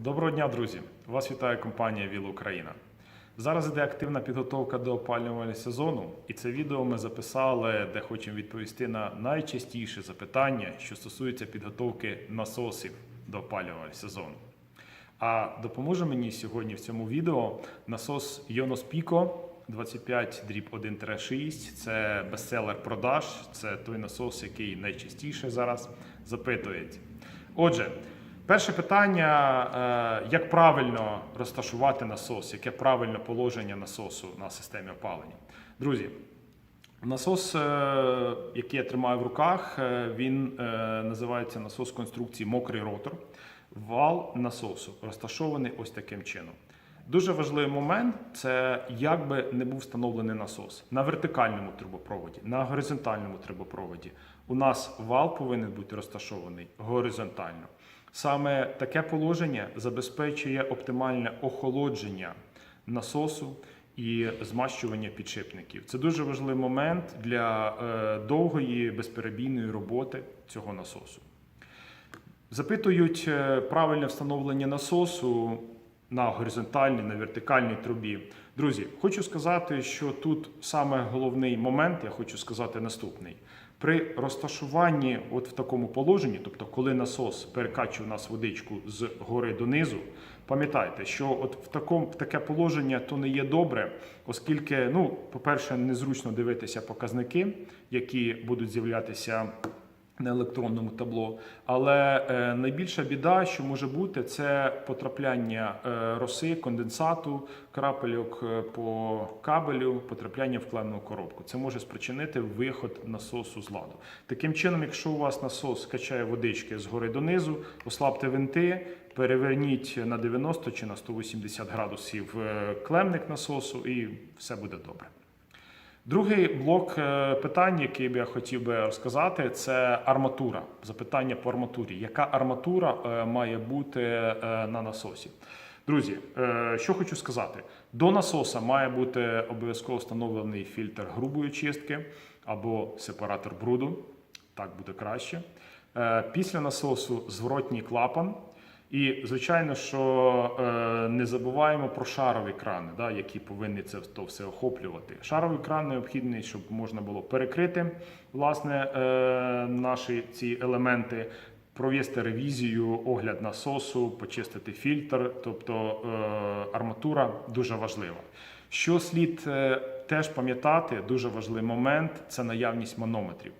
Доброго дня, друзі! Вас вітає компанія ВІЛ Україна. Зараз іде активна підготовка до опалювального сезону, і це відео ми записали, де хочемо відповісти на найчастіше запитання, що стосується підготовки насосів до опалювального сезону. А допоможе мені сьогодні в цьому відео насос Йонос Піко 25 дріб 1-6. Це бестселер продаж. Це той насос, який найчастіше зараз запитується. Отже, перше питання: е, як правильно розташувати насос, яке правильне положення насосу на системі опалення? Друзі, Насос, е, який я тримаю в руках, е, він називається насос конструкції мокрий ротор. Вал насосу розташований ось таким чином. Дуже важливий момент це як би не був встановлений насос на вертикальному трубопроводі, на горизонтальному трубопроводі. У нас вал повинен бути розташований горизонтально. Саме таке положення забезпечує оптимальне охолодження насосу і змащування підшипників. Це дуже важливий момент для е, довгої безперебійної роботи цього насосу. Запитують е, правильне встановлення насосу на горизонтальній, на вертикальній трубі. Друзі, хочу сказати, що тут саме головний момент, я хочу сказати наступний. При розташуванні от в такому положенні, тобто коли насос перекачує у нас водичку з гори донизу, пам'ятайте, що от в такому в таке положення то не є добре, оскільки, ну, по-перше, незручно дивитися показники, які будуть з'являтися на електронному табло. Але е, найбільша біда, що може бути, це потрапляння е, роси, конденсату, крапельок е, по кабелю, потрапляння в клемну коробку. Це може спричинити виход насосу з ладу. Таким чином, якщо у вас насос качає водички згори донизу, послабте винти, переверніть на 90 чи на 180 градусів е, клемник насосу, і все буде добре. Другий блок е, питань, який я хотів би розказати, це арматура. Запитання по арматурі. Яка арматура е, має бути е, на насосі? Друзі, що хочу сказати: до насоса має бути обов'язково встановлений фільтр грубої чистки або сепаратор бруду. Так буде краще. Після насосу зворотній клапан. І, звичайно, що е, не забуваємо про шарові крани, да, які повинні це то все охоплювати. Шаровий кран необхідний, щоб можна було перекрити власне, е, наші ці елементи, провести ревізію, огляд насосу, почистити фільтр, тобто е, арматура дуже важлива. Що слід е, теж пам'ятати, дуже важливий момент це наявність манометрів.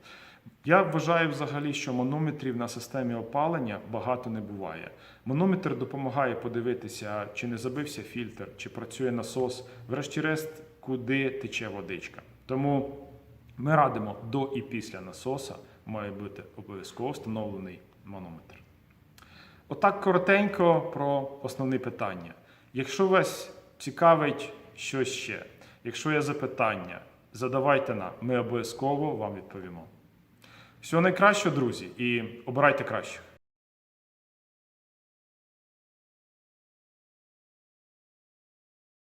Я вважаю взагалі, що манометрів на системі опалення багато не буває. Манометр допомагає подивитися, чи не забився фільтр, чи працює насос, врешті-решт, куди тече водичка. Тому ми радимо до і після насоса має бути обов'язково встановлений манометр. Отак коротенько про основні питання. Якщо вас цікавить щось ще, якщо є запитання, задавайте нам, ми обов'язково вам відповімо. Всього найкращого, друзі, і обирайте кращих.